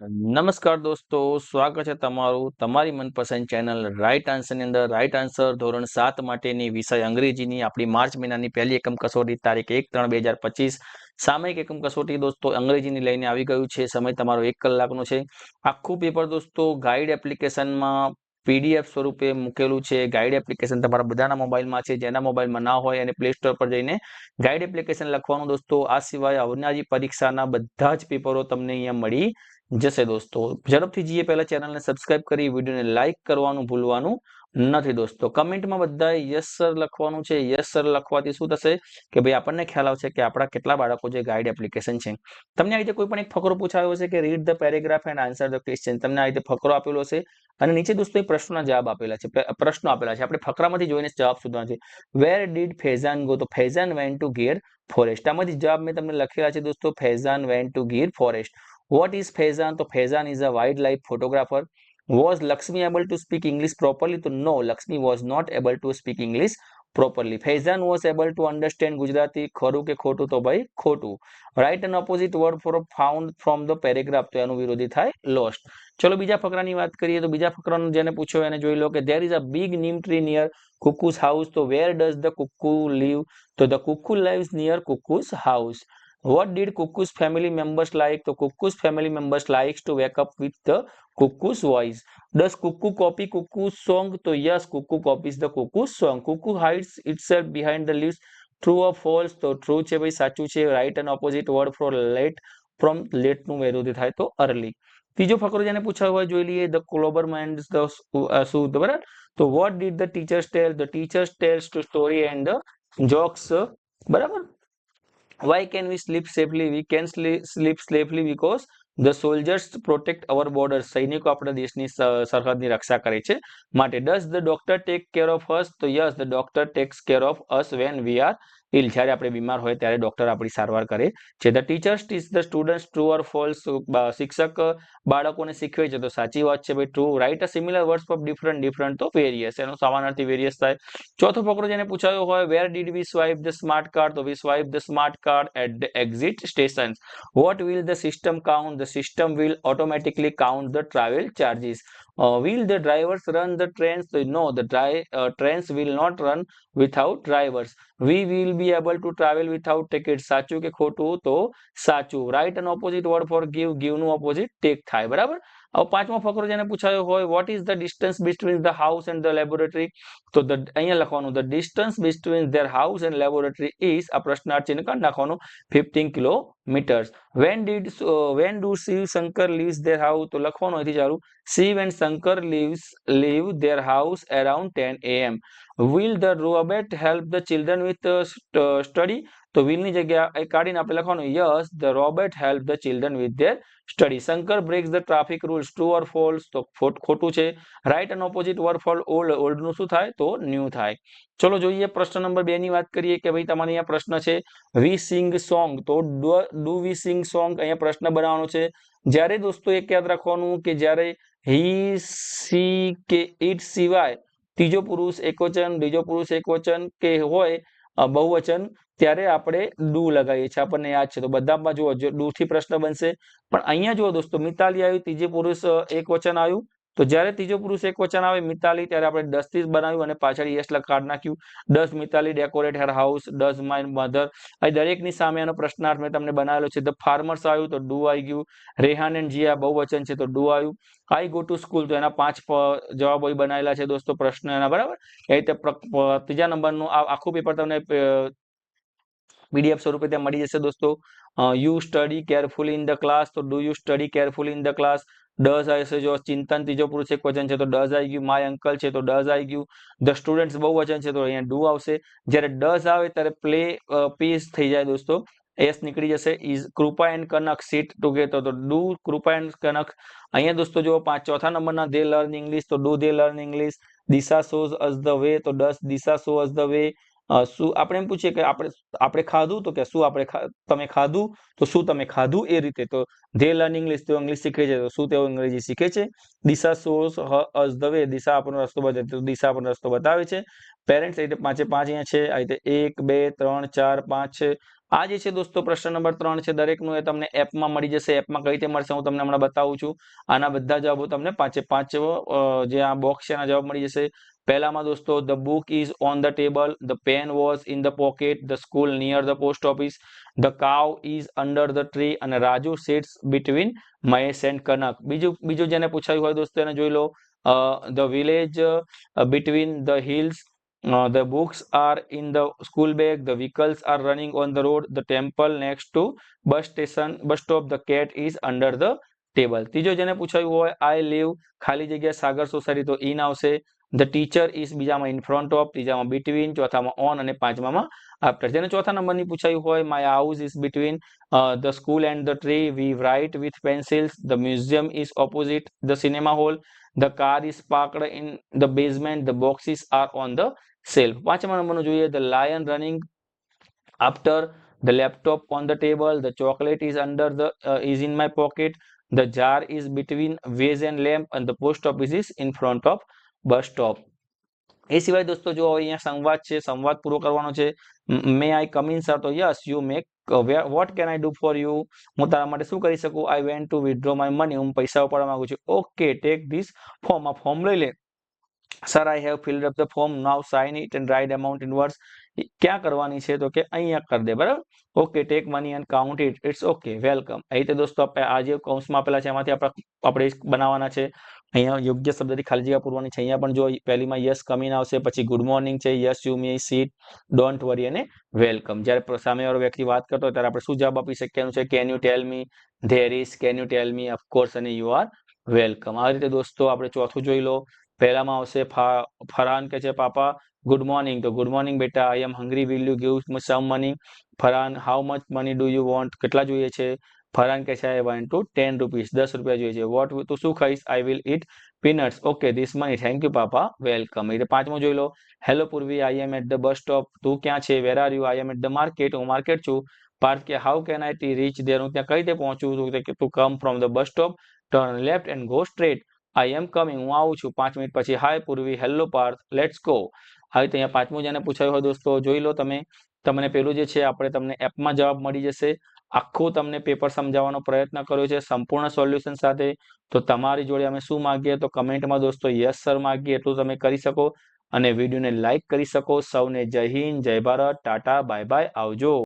નમસ્કાર દોસ્તો, સ્વાગત છે તમારું તમારી મનપસંદ ચેનલ રાઈટ આન્સરની અંદર. રાઈટ આન્સર ધોરણ સાત માટેની વિષય અંગ્રેજીની. આપણી માર્ચ મહિનાની પહેલી એકમ કસોટી તારીખ એક ત્રણ બે હજાર પચીસ. સામયિક એકમ કસોટી દોસ્તો અંગ્રેજીની લઈને આવી ગયું છે. સમય તમારો એક કલાકનો છે. આખું પેપર દોસ્તો ગાઈડ એપ્લિકેશનમાં પીડીએફ સ્વરૂપે મૂકેલું છે. ગાઈડ એપ્લિકેશન તમારા બધાના મોબાઈલમાં છે. જેના મોબાઈલમાં ના હોય અને પ્લે સ્ટોર પર જઈને ગાઈડ એપ્લિકેશન લખવાનું દોસ્તો. આ સિવાય અવનાજી પરીક્ષાના બધા જ પેપરો તમને અહીંયા મળી જશે દોસ્તો. ઝડપથી જઈએ પહેલા ચેનલને સબસ્ક્રાઇબ કરી, વિડીયોને લાઇક કરવાનું ભૂલવાનું નથી દોસ્તો. કમેન્ટમાં બધાએ યસ સર લખવાનું છે. યસ સર લખવાથી શું થશે? કે ભાઈ આપણને ખ્યાલ આવશે કે આપણા કેટલા બાળકો જે ગાઈડ એપ્લિકેશન છે. તમને આ રીતે કોઈ પણ એક ફકરો પૂછાયો હશે કે read the paragraph and answer the question તમને આ રીતે ફકરો આપેલો હશે અને નીચે દોસ્તો એ પ્રશ્નના જવાબ આપેલા છે. પ્રશ્નો આપેલા છે. આપણે ફકરામાંથી જોઈને જવાબ શોધવાના છે. વેર ડીડ ફેઝાન ગો તો Faizan went to Gir forest આમાંથી જવાબ મેં તમને લખેલા છે દોસ્તો. Faizan went to Gir forest What is Faizan? So Faizan is a wildlife photographer. Was Lakshmi able to speak English properly? So no, Lakshmi was not able to speak English properly. Faizan was able to understand Gujarati. ખરું કે ખોટું તો ભાઈ ખોટું right and opposite word for found from the paragraph તો એનું વિરોધી થાય લોસ્ટ ચલો બીજા ફકરાની વાત કરીએ તો બીજા ફકરાનું જેને પૂછ્યો એને જોઈ લો કે there is a big neem tree near cuckoo's house તો where does the cuckoo live તો the cuckoo lives near cuckoo's house What did Cuckoo's family members like? So Cuckoo's family members likes to wake up with the Cuckoo's voice. Does Cuckoo copy Cuckoo's song? So yes, Cuckoo copies the Cuckoo's song. Cuckoo hides itself behind the leaves. True or false? તો true છે ભાઈ સાચું છે right and opposite word for late from late નું વિરોધી થાય તો early ત્રીજો ફકરો જેને પૂછાયો હોય જોઈ લઈએ ધ ક્લોબર માઇન્ડ શું બરાબર તો what did the teachers tell the teachers tells to story and jokes બરાબર Why can we sleep safely we can sleep, safely because the soldiers protect our borders સૈનિકો આપણા દેશની સરહદની રક્ષા કરે છે માટે does the doctor take care of us તો yes the doctor takes care of us when we are ઇલ જ્યારે આપણે બીમાર હોય ત્યારે ડોક્ટર આપણી સારવાર કરે છે. The teachers teach the students true or false શિક્ષક બાળકોને શીખવે છે. તો સાચી વાત છે ભાઈ true right a similar words of different different તો વેરિયસ એનો સમાનાર્થી વેરિયસ થાય. ચોથો ફકરો જેને પૂછાયો હોય where did we swipe the smart card તો we swipe the smart card at the exit station what will the system count the system will automatically count the travel charges Uh, will the drivers run the trains? No, the dry, uh, trains will not run without drivers. We will be able to travel without tickets. સાચું કે ખોટું તો સાચું right and opposite word for give ગીવનું opposite take થાય બરાબર હવે પાંચમો ફકરો જેને પૂછાયો હોય what is the distance between the house and the laboratory તો અહીંયા લખવાનું the distance between their house and laboratory is આ પ્રશ્નાર્થ ચિહ્ન કાઢ નાખવાનું fifteen kilometers when did when do Shiv Shankar leaves their house તો લખવાનું અહીંથી ચાલુ Shiv and Shankar leaves leave their house around ten am will the robot help the children with study તો વિલની જગ્યા એ કાઢીને આપણે લખવાનું yes the robot help the children with their study Shankar breaks the traffic rules true or false તો ખોટું છે. Right and opposite word for old ઓલ્ડનું શું થાય? તો ન્યૂ થાય. ચલો જોઈએ પ્રશ્ન નંબર બે ની વાત કરીએ કે ભાઈ તમારે અહીંયા પ્રશ્ન છે. વી સિંગ સોંગ તો ડુ વી સિંગ સોંગ અહીંયા પ્રશ્ન બનાવવાનો છે. જ્યારે દોસ્તો એક યાદ રાખવાનું કે જ્યારે હી સી કે ઇટ સિવાય ત્રીજો પુરુષ એકવચન બીજો પુરુષ એકવચન કે હોય બહુવચન, ત્યારે આપણે ડુ લગાવીએ છીએ. આપણને યાદ છે. તો બધામાં જુઓ ડુ થી પ્રશ્ન બનશે. પણ અહીંયા જુઓ દોસ્તો, મિતાલી આવ્યું, ત્રીજી પુરુષ એક વચન આવ્યું. તો જ્યારે ત્રીજો પુરુષ એક વચન આવે, મિતાલી, ત્યારે આપણે દસથી બનાવ્યું અને પાછળ યસ કાઢ નાખ્યું. Does Mitali decorate her house does my mother અહીં દરેકની સામે એનો પ્રશ્નાર્થ મેં તમને બનાવેલો છે. ધ ફાર્મર્સ આવ્યું તો ડુ આવી ગયું. રેહાન એન્ડ જીયા બહુ વચન છે તો ડુ આવ્યું. આઈ ગો ટુ સ્કૂલ તો એના પાંચ જવાબો બનાવેલા છે દોસ્તો, પ્રશ્ન એના, બરાબર? એ રીતે ત્રીજા નંબરનું આખું પેપર તમને પીડીએફ સ્વરૂપે ત્યાં મળી જશે દોસ્તો. You study careful in the class તો do you study careful in the class does આવશે જો ચિંતન ત્રીજો પુરુષ એક વચન છે તો ડઝ આવી ગયું. માય અંકલ છે તો ડઝ આવી ગયું. ધ સ્ટુડન્ટ્સ બહુ વચન છે તો અહીંયા ડુ આવશે. જ્યારે ડઝ આવે ત્યારે પ્લે પીસ થઈ જાય દોસ્તો. એસ નીકળી જશે. Is Kripa and Kanak sit together. તો ડુ કૃપા એન્ડ કનક. અહીંયા દોસ્તો જો પાંચ, ચોથા નંબરના ધે લર્ન ઇંગ્લિશ તો do they learn English Disha shows us the way તો does Disha show us the way શું આપણે એમ પૂછીએ કે આપણે આપણે ખાધું? તો કે શું આપણે તમે ખાધું? તો શું તમે ખાધું? એ રીતે. તો ધે લર્ન ઇંગ્લિશ તેઓ ઇંગ્લિશ શીખે છે, તો શું તેઓ અંગ્રેજી શીખે છે? દિશા શોઝ અસ, ધ દિશા આપણો રસ્તો બતાવે તો દિશા આપણો રસ્તો બતાવે છે. પેરેન્ટ્સ રીતે પાંચે પાંચ અહીંયા છે. આ રીતે એક, બે, ત્રણ, ચાર, પાંચ, છે આ જે છે દોસ્તો, પ્રશ્ન નંબર ત્રણ છે, દરેકનું એ તમને એપમાં મળી જશે. એપમાં કઈ રીતે મળશે હું તમને હમણાં બતાવું છું. આના બધા જવાબો તમને પાંચે પાંચ જે આ બોક્સ છે એના જવાબ મળી જશે. પહેલામાં દોસ્તો the book is on the table the pen was in the pocket the school near the post office the cow is under the tree અને Raju sits between Mahesh and Kanak. બીજું બીજું જેને પૂછાયું હોય દોસ્તો એને જોઈ લો. The village between the hills the books are in the school bag the vehicles are running on the road The temple next to bus station, bus stop. The cat is under the table ત્રીજો જેને પૂછાયું હોય I live ખાલી જગ્યા Sagar society તો in આવશે the teacher is બીજામાં in front of ત્રીજામાં બિટવીન ચોથામાં ઓન અને પાંચમામાં આફ્ટર જેને ચોથા નંબરની પૂછાયું હોય my house is between the school and the tree we write with pencils the museum is opposite the cinema hall the car is parked in the basement the boxes are on the shelf પાંચમા નંબરનું જોઈએ, the lion running after the laptop on the table. The chocolate is under the is in my pocket. The jar is between and and lamp and the post office is in front of bus stop એ સિવાય દોસ્તો, જો અહીંયા સંવાદ છે, સંવાદ પૂરો કરવાનો છે, may I come in sir તો yes you make what can I do for you હું તારા માટે શું કરી શકું? I went to withdraw my money હું પૈસા ઉપાડવા માંગુ છું. ઓકે ટેક ધીસ ફોર્મ આ ફોર્મ લઈ લે. Sir I have filled up the form now sign it and write amount in words ક્યાં કરવાની છે તો કે અહીંયા કરી દે બરાબર okay take money and count it it's okay welcome અહીં રીતે દોસ્તો આપણે આ જે કૌંસમાં આપેલા છે એમાંથી આપણે આપણે બનાવવાના છે અહીંયા યોગ્ય શબ્દથી ખાલી જગ્યા પૂરવાની છે અહીંયા પણ જો પહેલીમાં યસ કમીન આવશે પછી ગુડ મોર્નિંગ છે yes you me seat don't worry અને વેલકમ જ્યારે સામેવાળો વ્યક્તિ વાત કરતો હોય ત્યારે આપણે શું જવાબ આપી શકીએ છે can you tell me there is can you tell me of course અને યુ આર વેલકમ આ રીતે દોસ્તો આપણે ચોથું જોઈ લો પહેલામાં આવશે ફા- ફરહાન કે છે પાપા ગુડ મોર્નિંગ તો ગુડ મોર્નિંગ બેટા I am hungry will you give some money Farhan how much money do you want કેટલા જોઈએ છે ફરહાન કે છે I want to ten rupees દસ રૂપિયા જોઈએ છે વોટ તું શું ખાઈશ I will eat peanuts okay this money thank you papa welcome એટલે પાંચમો જોઈ લો hello Purvi I am at the bus stop તું ક્યાં છે where are you I am at the market હું માર્કેટ છું પાર્થ કે how can I to reach there હું ત્યાં કઈ રીતે પહોંચું છું કે તું come from the bus stop turn left and go straight I am coming હું આવું છું. પાંચ મિનિટ પછી hi Purvi. Hello Parth. Let's go આવી અહીંયા પાંચમું જેને પૂછાયું હોય દોસ્તો. જોઈ લો તમે. તમને પેલું જે છે, આપણે તમને એપમાં જવાબ મળી જશે. આખું તમને પેપર સમજાવવાનો પ્રયત્ન કર્યો છે, સંપૂર્ણ સોલ્યુશન સાથે. તો તમારી જોડે અમે શું માગીએ? તો કમેન્ટમાં દોસ્તો યસ, સર માગીએ. એટલું તમે કરી શકો અને વિડીયોને લાઇક કરી શકો. સૌને જય હિન્દ, જય ભારત. Tata, bye bye. આવજો.